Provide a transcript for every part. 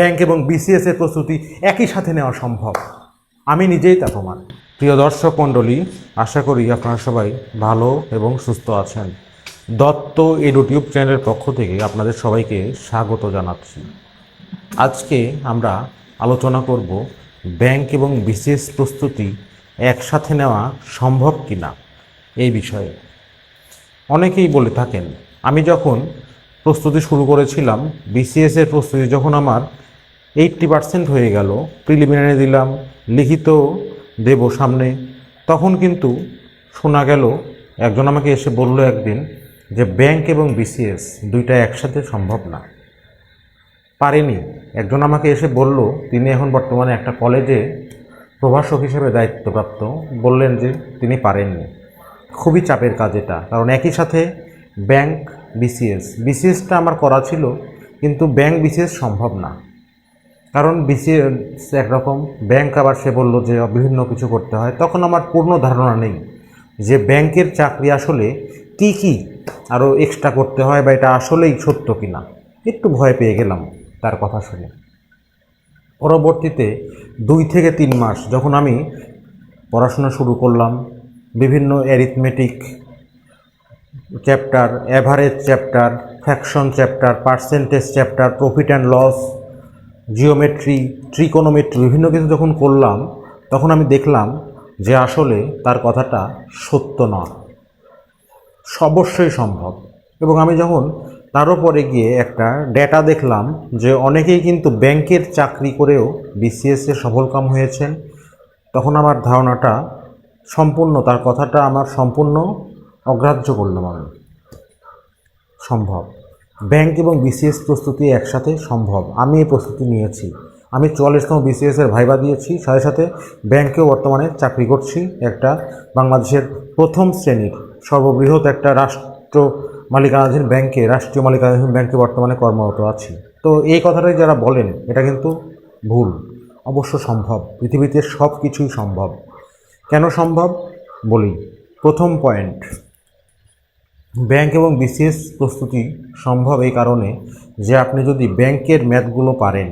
Bank এবং BCS এর প্রস্তুতি একই সাথে নেওয়া সম্ভব। আমি নিজেই তা প্রমাণ। প্রিয় দর্শক মণ্ডলী, আশা করি আপনারা সবাই ভালো এবং সুস্থ আছেন। দত্ত এই ইউটিউব চ্যানেলের পক্ষ থেকে আপনাদের সবাইকে স্বাগত জানাচ্ছি। আজকে আমরা আলোচনা করব ব্যাংক এবং বিসিএস প্রস্তুতি একসাথে নেওয়া সম্ভব কি না এই বিষয়ে। অনেকেই বলে থাকেন, আমি যখন প্রস্তুতি শুরু করেছিলাম, বিসিএস এর প্রস্তুতি যখন আমার এইট্টি পার্সেন্ট হয়ে গেল। প্রিলিমিনারি দিলাম, লিখিত দেব সামনে। তখন কিন্তু শোনা গেল, একজন আমাকে এসে বলল একদিন যে ব্যাংক এবং বিসিএস দুইটা একসাথে সম্ভব না। পারেনি। একজন আমাকে এসে বলল, তিনি এখন বর্তমানে একটা কলেজে প্রভাষক হিসেবে দায়িত্বপ্রাপ্ত। বললেন যে তিনি পারেননি। খুবই চাপের কাজ এটা। কারণ একই সাথে ব্যাংক বিসিএস বিসিএসটা আমার করা ছিল, কিন্তু ব্যাংক বিসিএস সম্ভব না। কারণ বিসিএস একরকম ব্যাংক আবার সে বলল যে বিভিন্ন কিছু করতে হয়। তখন আমার পূর্ণ ধারণা নেই যে ব্যাংকের চাকরি আসলে কি কি আরও এক্সট্রা করতে হয় বা এটা আসলেই সত্য কি না একটু ভয় পেয়ে গেলাম তার কথা শুনে। পরবর্তীতে দুই থেকে তিন মাস যখন আমি পড়াশোনা শুরু করলাম, বিভিন্ন arithmetic chapter average chapter fraction chapter percentage chapter profit and loss geometry trigonometry বিভিন্ন কিছু যখন করলাম, তখন আমি দেখলাম যে আসলে তার কথাটা সত্য নয়। অবশ্যই সম্ভব। এবং আমি যখন তারও পরে গিয়ে একটা ডেটা দেখলাম যে অনেকেই কিন্তু ব্যাংকের চাকরি করেও বিসিএসে সফলকাম হয়েছেন, তখন আমার ধারণাটা সম্পূর্ণ, তার কথাটা আমার সম্পূর্ণ অগ্রাহ্য করলাম আমি। সম্ভব। ব্যাংক এবং বিসিএস প্রস্তুতি একসাথে সম্ভব। আমি এই প্রস্তুতি নিয়েছি। আমি চুয়াল্লিশতম বিসিএস এর ভাইবা দিয়েছি। সাথে সাথে ব্যাংকেও বর্তমানে চাকরি করছি একটা বাংলাদেশের প্রথম শ্রেণির। সর্ববৃহৎ একটা রাষ্ট্র মালিকানাধীন ব্যাংকে, রাষ্ট্রীয় মালিকানাধীন ব্যাংকে বর্তমানে কর্মরত আছি। তো এই কথাটাই যারা বলেন, এটা কিন্তু ভুল। অবশ্য সম্ভব। পৃথিবীতে সব কিছুই সম্ভব। কেন সম্ভব? বলি। প্রথম পয়েন্ট ব্যাংক এবং বিসিএস প্রস্তুতি সম্ভব এই কারণে যে আপনি যদি ব্যাংকের ম্যাথগুলো পারেন।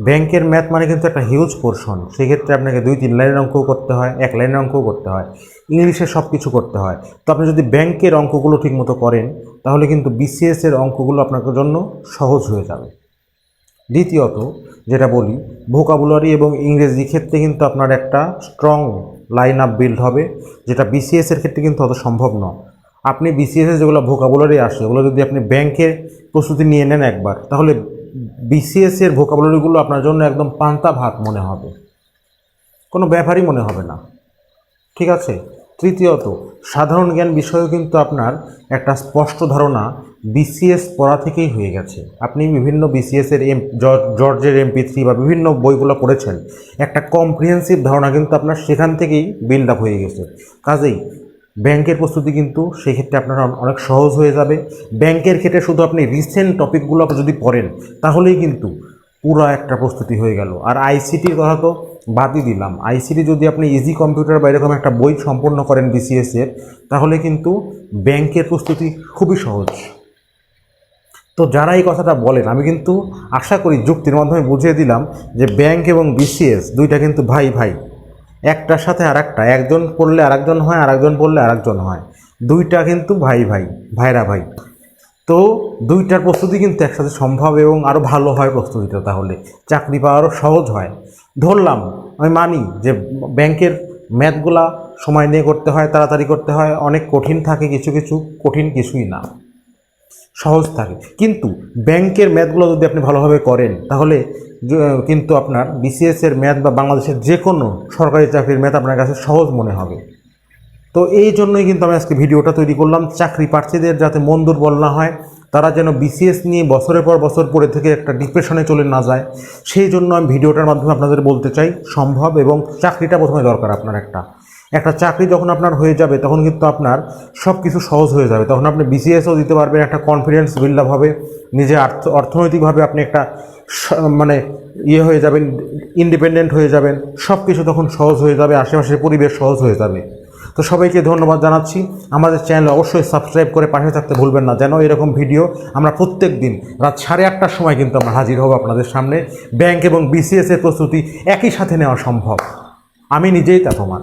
ব্যাংকের ম্যাথ মানে কিন্তু একটা হিউজ পোর্শন সেক্ষেত্রে আপনাকে দুই, তিন লাইনের অঙ্কও করতে হয়, এক লাইনের অঙ্কও করতে হয়। ইংলিশে সব কিছু করতে হয়। তো আপনি যদি ব্যাংকের অঙ্কগুলো ঠিকমতো করেন, তাহলে কিন্তু বিসিএস এর অঙ্কগুলো আপনার জন্য সহজ হয়ে যাবে। দ্বিতীয়ত, যেটা বলি ভোকাবুলারি এবং ইংরেজি ক্ষেত্রে কিন্তু আপনার একটা স্ট্রং লাইন আপ বিল্ড হবে, যেটা বিসিএস এর ক্ষেত্রে কিন্তু অত সম্ভব নয়। আপনি বিসিএস যেগুলো ভোকাবুলারি আসে ওগুলো যদি আপনি ব্যাংকে প্রস্তুতি নিয়ে নেন একবার, তাহলে বিসিএস এর ভোকাবুলারিগুলো আপনার জন্য একদম পান্তা ভাত মনে হবে। কোনো ব্যাপারই মনে হবে না। ঠিক আছে? তৃতীয়ত, সাধারণ জ্ঞান বিষয়েও কিন্তু আপনার একটা স্পষ্ট ধারণা বিসিএস পড়া থেকেই হয়ে গেছে। আপনি বিভিন্ন বিসিএস এর এম, জর্জ- জর্জের এমপি থ্রি বা বিভিন্ন বইগুলো পড়েছেন, একটা কম্প্রিহেন্সিভ ধারণা কিন্তু আপনার সেখান থেকেই বিল্ড আপ হয়ে গেছে। কাজেই ব্যাংকের প্রস্তুতি কিন্তু সেক্ষেত্রে আপনার অনেক সহজ হয়ে যাবে। ব্যাংকের ক্ষেত্রে শুধু আপনি রিসেন্ট টপিকগুলো যদি পড়েন, তাহলেই কিন্তু পুরো একটা প্রস্তুতি হয়ে গেল। আর আইসিটির কথা তো বাদই দিলাম। আইসিটি যদি আপনি ইজি কম্পিউটার বা এরকম একটা বই সম্পূর্ণ করেন বিসিএসের তাহলে কিন্তু ব্যাংকের প্রস্তুতি খুবই সহজ। তো যারা এই কথাটা বলেন, আমি কিন্তু আশা করি যুক্তির মাধ্যমে বুঝিয়ে দিলাম যে ব্যাংক এবং বিসিএস দুইটা কিন্তু ভাই ভাই একটার সাথে আর একটা একজন পড়লে আরেকজন হয়, আরেকজন পড়লে আরেকজন হয়। দুইটা কিন্তু ভাই ভাই, ভাইরা ভাই। তো দুইটার প্রস্তুতি কিন্তু একসাথে সম্ভব এবং আরও ভালো হয় প্রস্তুতিটা তাহলে। চাকরি পাওয়ারও সহজ হয়। ধরলাম, আমি মানি যে ব্যাংকের ম্যাথগুলা সময় নিয়ে করতে হয়, তাড়াতাড়ি করতে হয়, অনেক কঠিন থাকে কিছু কিছু, কঠিন কিছুই না। সহজ থাকে। কিন্তু ব্যাংকের ম্যাথগুলো যদি আপনি ভালোভাবে করেন, তাহলে কিন্তু আপনার বিসিএস এর ম্যাথ বা বাংলাদেশের যে কোনো সরকারি চাকরির ম্যাথ আপনার কাছে সহজ মনে হবে। তো এই জন্যই কিন্তু আমি আজকে ভিডিওটা তৈরি করলাম, চাকরি প্রার্থীদের যাতে মন দুর্বল না হয়, তারা যেন বিসিএস নিয়ে বছরের পর বছর পড়ে থেকে একটা ডিপ্রেশনে চলে না যায়। সেই জন্য আমি ভিডিওটার মাধ্যমে আপনাদের বলতে চাই, সম্ভব এবং চাকরিটা প্রথমে দরকার আপনার একটা। একটা চাকরি যখন আপনার হয়ে যাবে, তখন কিন্তু আপনার সব কিছু সহজ হয়ে যাবে। তখন আপনি বিসিএসও দিতে পারবেন, একটা কনফিডেন্স বিল্ড আপ হবে, নিজে অর্থনৈতিকভাবে আপনি একটা মানে ইয়ে হয়ে যাবেন ইন্ডিপেন্ডেন্ট হয়ে যাবেন সব কিছু তখন সহজ হয়ে যাবে, আশেপাশের পরিবেশ সহজ হয়ে যাবে। তো সবাইকে ধন্যবাদ জানাচ্ছি। আমাদের চ্যানেল অবশ্যই সাবস্ক্রাইব করে পাশে থাকতে ভুলবেন না, যেন এরকম ভিডিও আমরা প্রত্যেক দিন রাত সাড়ে আটটার সময় কিন্তু আমরা হাজির হব আপনাদের সামনে। ব্যাংক এবং বিসিএস এর প্রস্তুতি একই সাথে নেওয়া সম্ভব। আমি নিজেই তা প্রমাণ